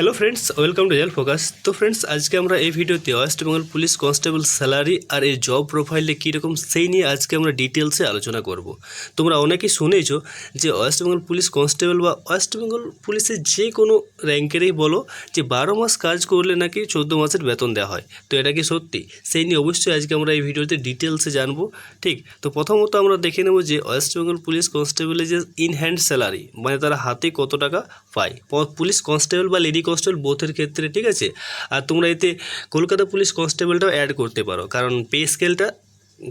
Hello friends welcome to জেল focus তো friends আজকে আমরা এই ভিডিওতে West Bengal police constable salary আর এই জব প্রোফাইলে কীরকম সেই নিয়ে আজকে আমরা ডিটেলসে আলোচনা করব। তোমরা অনেকেই শুনেছো যে ওয়েস্ট বেঙ্গল পুলিশ কনস্টেবল বা ওয়েস্ট বেঙ্গল পুলিশের যে কোনো র্যাঙ্কেরই বলো যে বারো মাস কাজ করলে নাকি চোদ্দ মাসের বেতন দেওয়া হয়। তো এটা কি সত্যি? সেই নিয়ে অবশ্যই আজকে আমরা এই ভিডিওতে ডিটেলসে জানব, ঠিক? তো প্রথমত আমরা দেখে নেব যে ওয়েস্ট বেঙ্গল পুলিশ কনস্টেবলের যে ইন হ্যান্ড স্যালারি মানে তারা হাতে কত টাকা পায়? পুলিশ কনস্টেবল বা লেডি কনস্টেবল বোথের ক্ষেত্রে, ঠিক আছে? আর তোমরা এতে কলকাতা পুলিশ কনস্টেবলটাও অ্যাড করতে পারো। কারণ pay স্কেলটা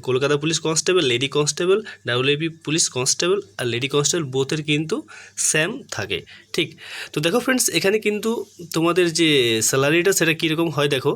Kolkata police constable lady constable WB police constable আর লেডি কনস্টেবল বোথের কিন্তু স্যাম থাকে, ঠিক? তো দেখো ফ্রেন্ডস এখানে কিন্তু তোমাদের যে স্যালারিটা সেটা কীরকম হয় দেখো।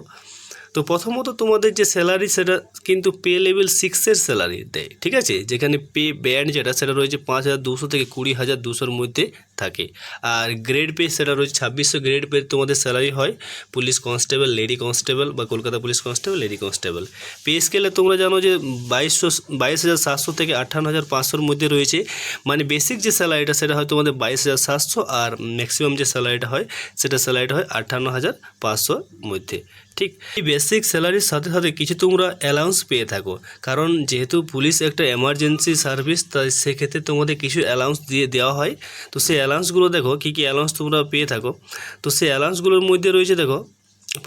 তো প্রথমত তোমাদের যে স্যালারি সেটা কিন্তু পে লেভেল সিক্সের স্যালারি দেয়, ঠিক আছে? যেখানে পে ব্যান্ড যেটা, সেটা রয়েছে পাঁচ হাজার দুশো থেকে কুড়ি হাজার দুশোর মধ্যে থাকে। আর গ্রেড পে সেটা রয়েছে ছাব্বিশশো গ্রেড পে তোমাদের স্যালারি হয়। পুলিশ কনস্টেবল লেডি কনস্টেবল বা Kolkata police constable lady constable pay স্কেলে তোমরা জানো যে বাইশশো, বাইশ হাজার সাতশো থেকে আঠান্ন হাজার পাঁচশোর মধ্যে রয়েছে। মানে বেসিক যে স্যালারিটা সেটা হয় তোমাদের বাইশ হাজার সাতশো আর ম্যাক্সিমাম যে স্যালারিটা হয়, সেটা স্যালারিটা হয় আটান্ন হাজার পাঁচশোর মধ্যে। ঠিক? এই বেসিক স্যালারির সাথে সাথে কিছু তোমরা অ্যালাউন্স পেয়ে থাকো। কারণ যেহেতু পুলিশ একটা এমার্জেন্সি সার্ভিস তাই সেক্ষেত্রে তোমাদের কিছু অ্যালাউন্স দিয়ে দেওয়া হয়। তো সেই অ্যালাউন্সগুলো দেখো, কী কী অ্যালাউন্স তোমরা পেয়ে থাকো। তো সেই অ্যালাউন্সগুলোর মধ্যে রয়েছে দেখো,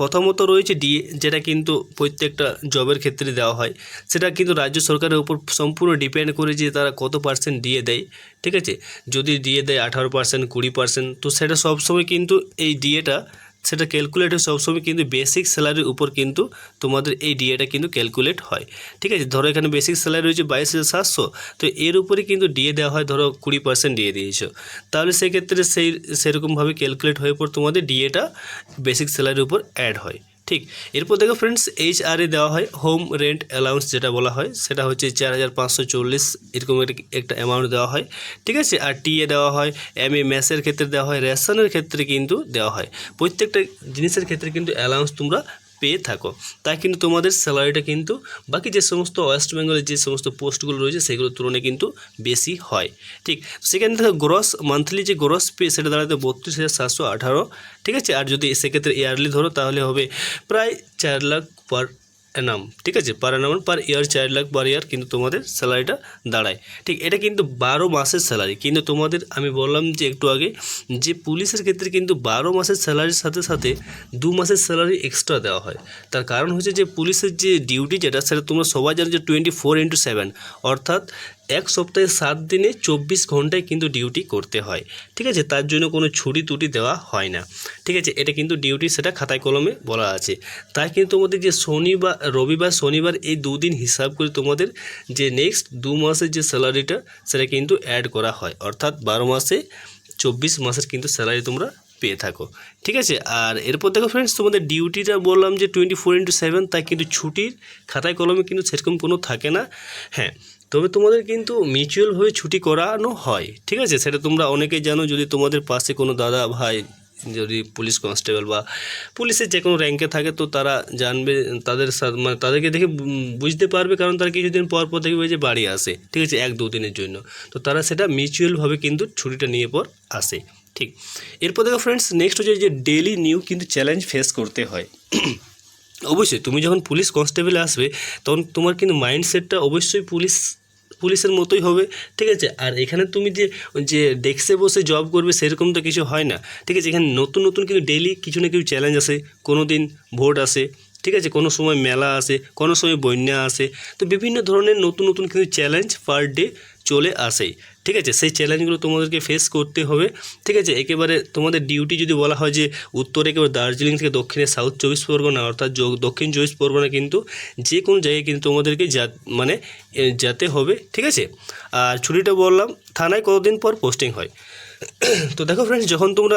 প্রথমত রয়েছে ডিএ যেটা কিন্তু প্রত্যেকটা জবের ক্ষেত্রে দেওয়া হয়। সেটা কিন্তু রাজ্য সরকারের উপর সম্পূর্ণ ডিপেন্ড করে যে তারা কত পার্সেন্ট ডিএ দেয়, ঠিক আছে? যদি ডিএ দেয় আঠারো পার্সেন্ট কুড়ি পার্সেন্ট তো সেটা সবসময় কিন্তু এই ডিএটা সেটা ক্যালকুলেট হয় সবসময় কিন্তু বেসিক স্যালারির উপর কিন্তু তোমাদের এই ডিএটা কিন্তু ক্যালকুলেট হয়। ঠিক আছে? ধরো এখানে বেসিক স্যালারি রয়েছে বাইশ হাজার সাতশো, তো এর উপরে কিন্তু ডিএ দেওয়া হয়, ধরো কুড়ি পার্সেন্ট ডিএ দিয়েছ। তাহলে সেক্ষেত্রে সেই, সেরকমভাবে ক্যালকুলেট হয়ে পর তোমাদের ডিএটা বেসিক স্যালারির উপর অ্যাড হয়। ঠিক। এরপর দেখো ফ্রেন্ডস এইচ আর এ দেওয়া হয় হোম রেন্ট অ্যালাউন্স যেটা বলা হয়, সেটা হচ্ছে চার হাজার পাঁচশো চল্লিশ, এরকম একটা- অ্যামাউন্ট দেওয়া হয়। ঠিক আছে? আর টিএ দেওয়া হয় এম এ ম্যাসের ক্ষেত্রে দেওয়া হয় রেশনের ক্ষেত্রে কিন্তু দেওয়া হয়। প্রত্যেকটা জিনিসের ক্ষেত্রে কিন্তু অ্যালাউন্স তোমরা পেয়ে থাকো। তাই কিন্তু তোমাদের স্যালারিটা কিন্তু বাকি যে সমস্ত ওয়েস্ট বেঙ্গলের যে সমস্ত পোস্টগুলো রয়েছে, সেগুলোর তুলনায় কিন্তু বেশি হয়। ঠিক, সেখানে থেকে গ্রস মান্থলি যে গ্রস পে সেটা দাঁড়াতে বত্রিশ হাজার সাতশো আঠারো, ঠিক আছে? আর যদি সেক্ষেত্রে ইয়ারলি ধরো, তাহলে হবে প্রায় চার লাখ পার অ্যানাম ঠিক আছে? পার অ্যানাম পার ইয়ার চার লাখ পার ইয়ার কিন্তু তোমাদের স্যালারিটা দাঁড়ায়। ঠিক, এটা কিন্তু বারো মাসের স্যালারি। কিন্তু তোমাদের, আমি বললাম যে একটু আগে, যে পুলিশের ক্ষেত্রে কিন্তু বারো মাসের স্যালারির সাথে সাথে দু মাসের স্যালারি এক্সট্রা দেওয়া হয়। তার কারণ হচ্ছে যে পুলিশের যে ডিউটি যেটা, সেটা তোমরা সবাই জানো যে টোয়েন্টি ফোর ইন্টু সেভেন অর্থাৎ এক সপ্তাহে সাত দিনে চব্বিশ ঘন্টায় কিন্তু ডিউটি করতে হয়। ঠিক আছে? তার জন্য কোনো ছুটি টুটি দেওয়া হয় না। ঠিক আছে? এটা কিন্তু ডিউটি সেটা খাতায় কলমে বলা আছে। তাই কিন্তু তোমাদের যে শনিবার, রবিবার, শনিবার এই দুদিন হিসাব করে তোমাদের যে নেক্সট দু মাসের যে স্যালারিটা সেটা কিন্তু অ্যাড করা হয়। অর্থাৎ বারো মাসে চব্বিশ মাসের কিন্তু স্যালারি তোমরা পেয়ে থাকো। ঠিক আছে? আর এরপর দেখো ফ্রেন্ডস তোমাদের ডিউটিটা বললাম যে টোয়েন্টি ফোর ইন্টু সেভেন তাই কিন্তু ছুটির খাতায় কলমে কিন্তু সেরকম কোনো থাকে না। হ্যাঁ তবে তোমাদের কিন্তু মিউচুয়ালভাবে ছুটি করানো হয়। ঠিক আছে? সেটা তোমরা অনেকেই জানো, যদি তোমাদের পাশে কোনো দাদা ভাই, যদি পুলিশ কনস্টেবল বা পুলিশের যে কোনো র্যাঙ্কে থাকে, তো তারা জানবে, তাদের সা- মানে তাদেরকে দেখে বুঝতে পারবে, কারণ তারা কিছুদিন পর পর দেখবে যে বাড়ি আসে। ঠিক আছে? এক দু দিনের জন্য। তো তারা সেটা মিউচুয়ালভাবে কিন্তু ছুটিটা নিয়ে পর আসে। ঠিক। এরপর দেখো ফ্রেন্ডস নেক্সট হচ্ছে যে ডেলি নিউ কিন্তু চ্যালেঞ্জ ফেস করতে হয়। অবশ্যই, তুমি যখন পুলিশ কনস্টেবলে আসবে, তখন তোমার কিন্তু মাইন্ডসেটটা অবশ্যই পুলিশ পুলিশের মতোই হবে, ঠিক আছে? আর এখানে তুমি যে যে ডেস্কে বসে জব করবে, সেরকম তো কিছু হয় না। ঠিক আছে, এখানে নতুন নতুন কিন্তু ডেলি কিছু না কিছু চ্যালেঞ্জ আসে। কোনো দিন ভোট আসে, ঠিক আছে? কোনো সময় মেলা আসে, কোনো সময় বন্যা আসে। তো বিভিন্ন ধরনের নতুন নতুন কিন্তু চ্যালেঞ্জ পার ডে চলে আসে। ঠিক আছে? সেই চ্যালেঞ্জগুলো তোমাদেরকে ফেস করতে হবে। ঠিক আছে? একেবারে তোমাদের ডিউটি যদি বলা হয় যে, উত্তরে একেবারে দার্জিলিং থেকে দক্ষিণে সাউথ চব্বিশ পরগনা, অর্থাৎ দক্ষিণ চব্বিশ পরগনা কিন্তু যে কোনো জায়গায় কিন্তু তোমাদেরকে যা মানে যেতে হবে। ঠিক আছে? আর ছুটিটা বললাম, থানায় কতদিন পর পোস্টিং হয়? তো দেখো ফ্রেন্ডস যখন তোমরা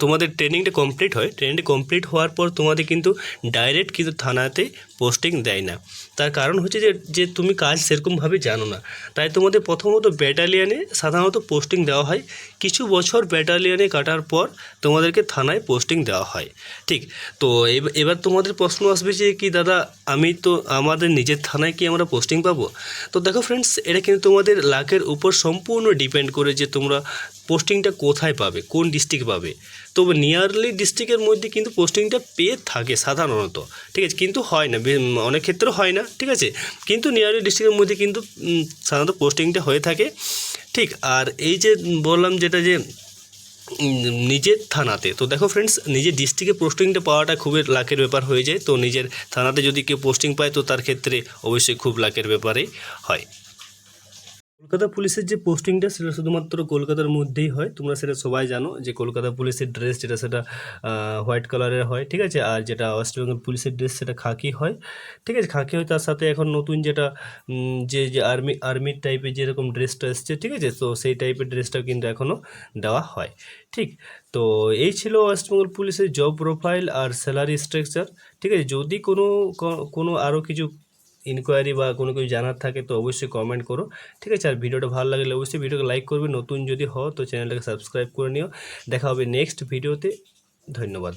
তোমাদের ট্রেনিংটা কমপ্লিট হয়। ট্রেনিংটা কমপ্লিট হওয়ার পর তোমাদের কিন্তু ডাইরেক্ট কিন্তু থানাতে পোস্টিং দেয় না। তার কারণ হচ্ছে যে যে তুমি কাজ সেরকমভাবে জানো না। তাই তোমাদের প্রথমত ব্যাটালিয়ানে সাধারণত পোস্টিং দেওয়া হয়। কিছু বছর ব্যাটালিয়ানে কাটার পর তোমাদেরকে থানায় পোস্টিং দেওয়া হয়। ঠিক? তো এব- এবার তোমাদের প্রশ্ন আসবে যে, কি দাদা, আমি তো আমাদের নিজের থানায় কি আমরা পোস্টিং পাবো? তো দেখো ফ্রেন্ডস এটা কিন্তু তোমাদের লাকের উপর সম্পূর্ণ ডিপেন্ড করে যে তোমরা পোস্টিংটা কোথায় পাবে? কোন ডিস্ট্রিক্ট পাবে? তো নিয়ারলি ডিস্ট্রিক্টের মধ্যে কিন্তু পোস্টিংটা পেয়ে থাকে সাধারণত। ঠিক আছে? কিন্তু হয় না। অনেক ক্ষেত্রে হয় না। ঠিক আছে? কিন্তু নিয়ারলি ডিস্ট্রিক্টের মধ্যে কিন্তু সাধারণত পোস্টিংটা হয়ে থাকে। ঠিক? আর এই যে বললাম যেটা যে নিজের থানাতে। তো দেখো ফ্রেন্ডস নিজের ডিস্ট্রিক্টে পোস্টিংটা পাওয়াটা খুবই লাকের ব্যাপার হয়ে যায়। তো নিজের থানাতে যদি কেউ পোস্টিং পায়, তো তার ক্ষেত্রে অবশ্যই খুব লাকের ব্যাপারেই হয়। কলকাতা পুলিশের যে পোস্টিংটা সেটা শুধুমাত্র কলকাতার মধ্যেই হয়। তোমরা সেটা সবাই জানো যে কলকাতা পুলিশের ড্রেস যেটা, সেটা হোয়াইট কালারের হয়, ঠিক আছে? আর যেটা ওয়েস্ট বেঙ্গল পুলিশের ড্রেস সেটা খাকি হয়, ঠিক আছে? খাকি হয়, তার সাথে এখন নতুন যেটা যে যে আর্মি আর্মির টাইপের যেরকম ড্রেসটা এসছে, ঠিক আছে? তো সেই টাইপের ড্রেসটাও কিন্তু এখনও দেওয়া হয়, ঠিক? তো এই ছিল ওয়েস্ট বেঙ্গল পুলিশের জব প্রোফাইল আর স্যালারি স্ট্রাকচার ঠিক আছে? যদি কোনো কোনো আরও কিছু ইনকোয়ারি বা কোনো কিছু জানার থাকে তো অবশ্যই কমেন্ট করো। ঠিক আছে, আর ভিডিওটা ভালো লাগলে অবশ্যই ভিডিওকে লাইক করবে। নতুন যদি হও তো চ্যানেলটাকে সাবস্ক্রাইব করে নিও। দেখা হবে নেক্সট ভিডিওতে ধন্যবাদ।